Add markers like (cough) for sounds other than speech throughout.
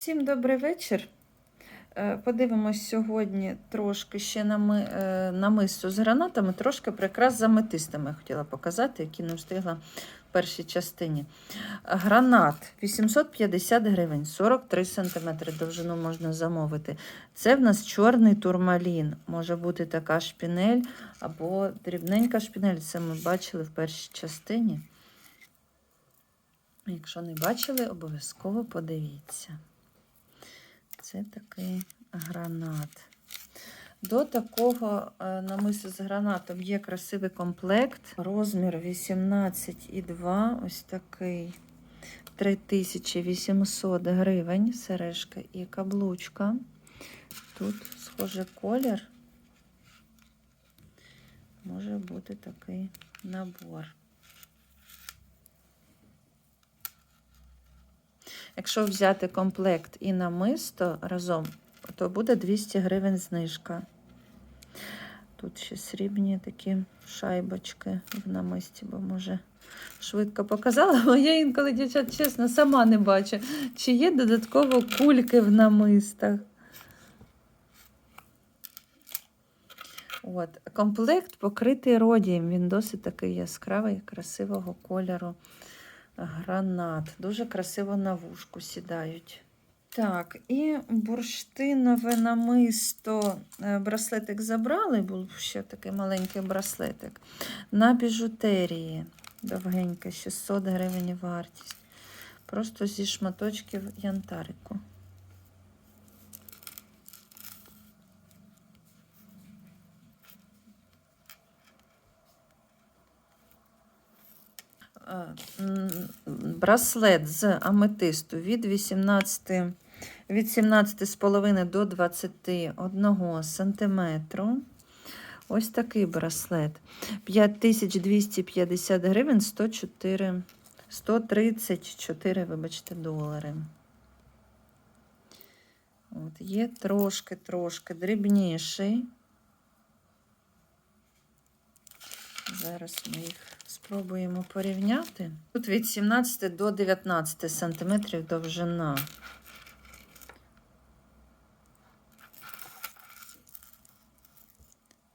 Всім добрий вечір. Е, Подивимось сьогодні трошки ще е, на мису з гранатами, трошки прикрас з аметистами хотіла показати, які не встигла в першій частині. Гранат 850 гривень, 43 см довжину можна замовити. Це в нас чорний турмалін. Може бути така шпінель або дрібненька шпінель. Це ми бачили в першій частині. Якщо не бачили, обов'язково подивіться. Це такий гранат. До такого е, намису з гранатом є красивий комплект. Розмір 18,2. Ось такий 3800 гривень. Сережка і каблучка. Тут схожий колір. Може бути такий набор. Якщо взяти комплект і намисто разом, то буде 200 гривень знижка. Тут ще срібні такі шайбочки в намисті, бо може швидко показала, (laughs) бо я інколи, дівчат, чесно, сама не бачу, чи є додатково кульки в намистах. От. Комплект покритий родієм. Він досить такий яскравий, красивого кольору гранат. Дуже красиво на вушку сідають. Так, і бурштинове намисто. Е, Браслетик забрали, був ще такий маленький браслетик. На біжутерії. Довгенька, 600 гривень вартість. Просто зі шматочків янтарику. Браслет з аметисту від 18, від 17,5 до 21 сантиметру. Ось такий браслет. 5250 гривень, 104, 134, вибачте, долари. От, є трошки-трошки дрібніший. Зараз ми їх спробуємо порівняти. Тут від 17 до 19 сантиметрів довжина.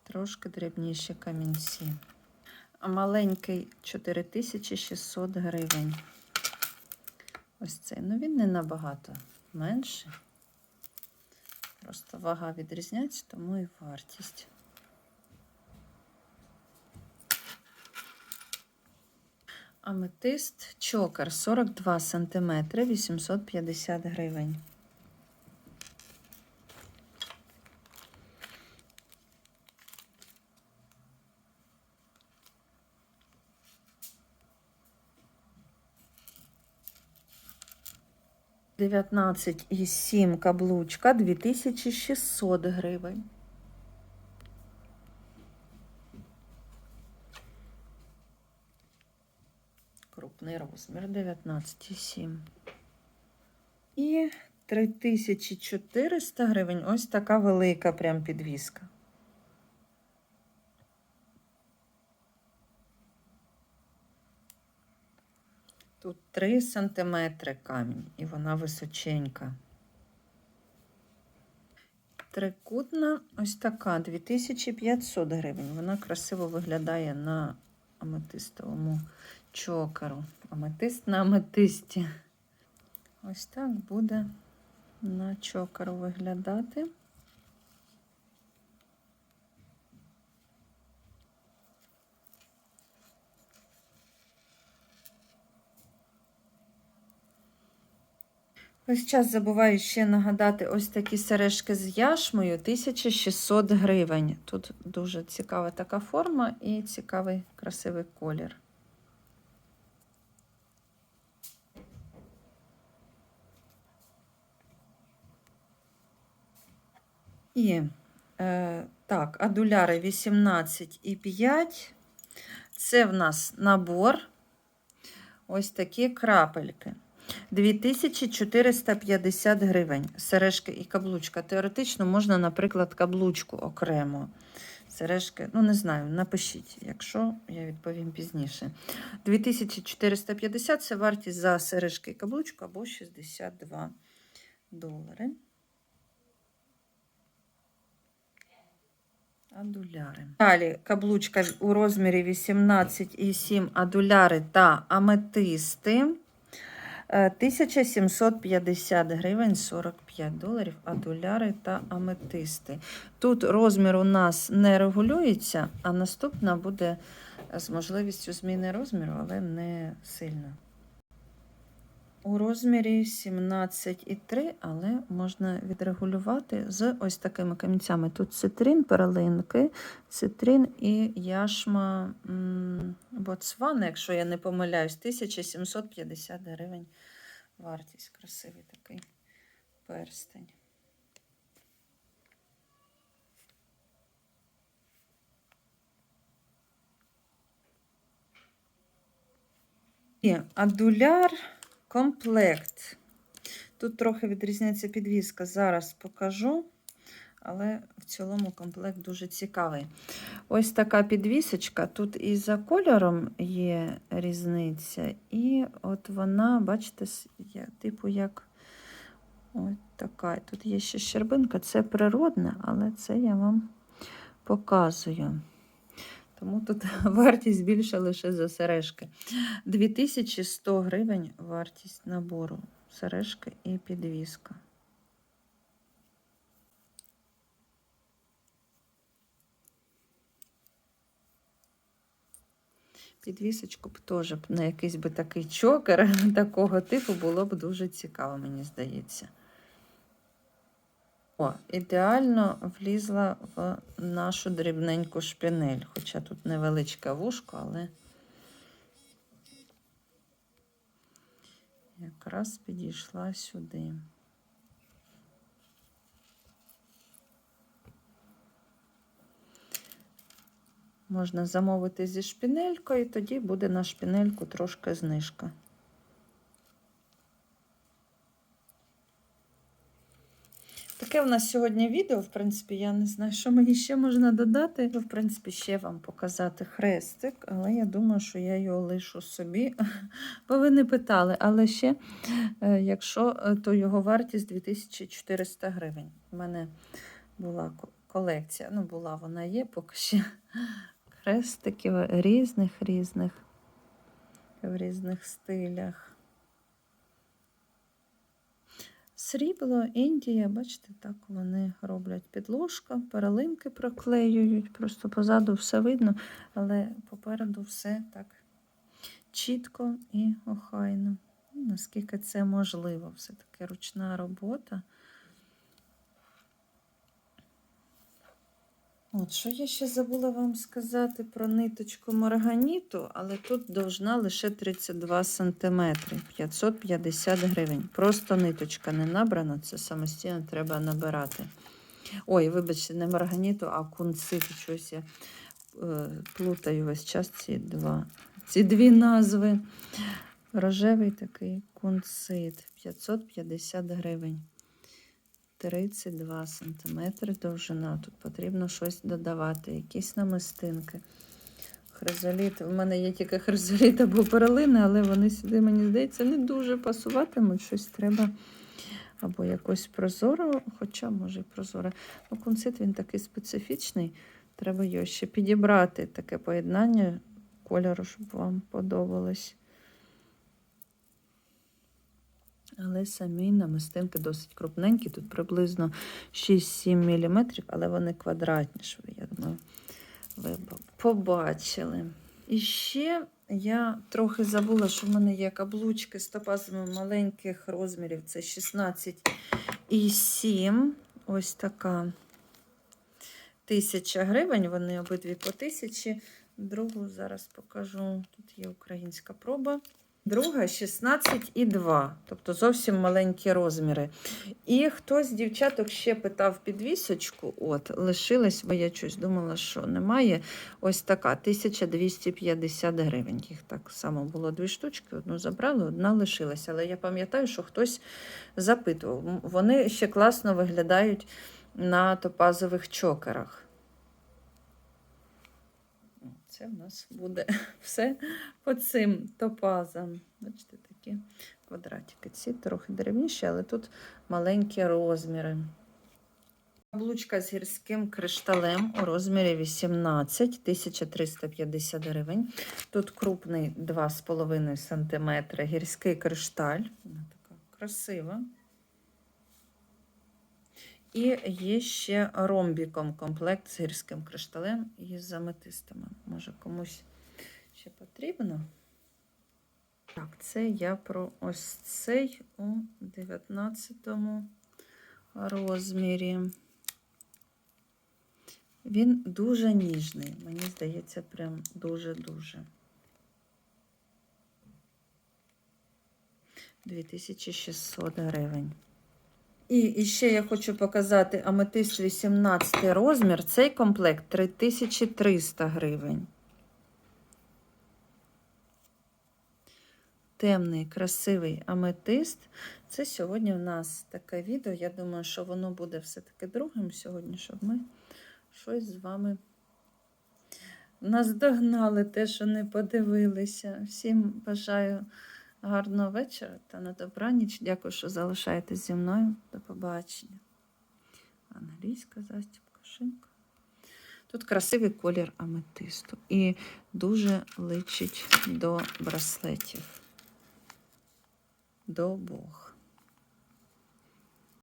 Трошки дрібніші камінці. Маленький 4600 гривень. Ось цей. Ну він не набагато менший. Просто вага відрізняється, тому і вартість. Аметист чокер 42 см 850 гривень. Дев'ятнадцять і сім каблучка 2600 гривень. Крупний розмір 19,7. І 3400 гривень. Ось така велика прям підвіска. Тут 3 сантиметри камінь, і вона височенька. Трикутна ось така 2500 гривень. Вона красиво виглядає на аметистовому чокеру. Аметист на аметисті. Ось так буде на чокеру виглядати. Ось час забуваю ще нагадати ось такі сережки з яшмою 1600 гривень. Тут дуже цікава така форма і цікавий красивий колір. І е, так, адуляри 18,5. Це в нас набор. Ось такі крапельки. 2450 гривень. Сережки і каблучка. Теоретично можна, наприклад, каблучку окремо. Сережки, ну не знаю, напишіть, якщо я відповім пізніше. 2450 це вартість за сережки і каблучку або 62 долари. Адуляри. Далі каблучка у розмірі 18,7 адуляри та аметисти. Е, 1750 гривень 45 доларів, адуляри та аметисти. Тут розмір у нас не регулюється, а наступна буде з можливістю зміни розміру, але не сильно. У розмірі 17,3, але можна відрегулювати з ось такими камінцями. Тут цитрин, перлинки, цитрин і яшма Боцвана, якщо я не помиляюсь, 1750 гривень вартість. Красивий такий перстень. Адуляр комплект. Тут трохи відрізняється підвіска. Зараз покажу, але в цілому комплект дуже цікавий. Ось така підвісочка. Тут і за кольором є різниця, і от вона, бачите, типу як от така. Тут є ще щербинка, це природне, але це я вам показую. Тому тут (laughs) вартість більша лише за сережки. 2100 гривень вартість набору. Сережки і підвіска. Підвісочку б теж на якийсь би такий чокер (laughs) такого типу було б дуже цікаво, мені здається. О, ідеально влізла в нашу дрібненьку шпінель, хоча тут невеличке вушко, але якраз підійшла сюди. Можна замовити зі шпінелькою, тоді буде на шпінельку трошки знижка. Таке у нас сьогодні відео. В принципі, я не знаю, що мені ще можна додати. В принципі, ще вам показати хрестик, але я думаю, що я його лишу собі. (laughs) Бо ви не питали, але ще, е, якщо, е, то його вартість 2400 гривень. У мене була колекція. Ну, була вона є поки ще хрестиків різних різних в різних стилях. Срібло, Індія, бачите, так вони роблять підложка, перелинки проклеюють, просто позаду все видно, але попереду все так чітко і охайно. Ну, Наскільки це можливо, все-таки ручна робота. От, що я ще забула вам сказати про ниточку морганіту, але тут довжина лише 32 см, 550 гривень. Просто ниточка не набрана, це самостійно треба набирати. Ой, вибачте, не морганіту, а кунцит. Щось я е, плутаю весь час ці два. Ці дві назви. Рожевий такий кунцит, 550 гривень. 32 см довжина. Тут потрібно щось додавати, якісь намистинки. Хризоліт. У мене є тільки хризоліт або перлини, але вони сюди, мені здається, не дуже пасуватимуть. Щось треба або якось прозоро, хоча, може, і прозоре. Ну, кунцит він такий специфічний. Треба його ще підібрати, таке поєднання кольору, щоб вам подобалось. Але самі намистинки досить крупненькі, тут приблизно 6-7 мм, але вони квадратні, що я думаю, ви побачили. І ще я трохи забула, що в мене є каблучки з топазами маленьких розмірів. Це 16,7. Ось така тисяча гривень. Вони обидві по тисячі. Другу зараз покажу. Тут є українська проба. Друга 16,2, тобто зовсім маленькі розміри. І хтось з дівчаток ще питав підвісочку, от, лишилась, бо я щось думала, що немає. Ось така 1250 гривень. Їх так само було дві штучки, одну забрали, одна лишилась. Але я пам'ятаю, що хтось запитував. Вони ще класно виглядають на топазових чокерах. Це в нас буде (laughs) все по цим топазам. Бачите, такі Квадратики ці трохи дрібніші, але тут маленькі розміри. Каблучка з гірським кришталем у розмірі 18 1350 гривень. Тут крупний 2,5 см гірський кришталь. Вона така красива. І є ще ромбіком комплект з гірським кришталем і з аметистами. Може комусь ще потрібно. Так, це я про ось цей у 19 розмірі. Він дуже ніжний, мені здається, прям дуже-дуже. 2600 гривень. І, і ще я хочу показати аметист 18 розмір. Цей комплект 3300 гривень. Темний, красивий аметист. Це сьогодні в нас таке відео. Я думаю, що воно буде все-таки другим сьогодні, щоб ми щось з вами наздогнали те, що не подивилися. Всім бажаю гарного вечора та на добраніч. Дякую, що залишаєтесь зі мною. До побачення. Англійська застібка, шинка. Тут красивий колір аметисту і дуже личить до браслетів. До обох.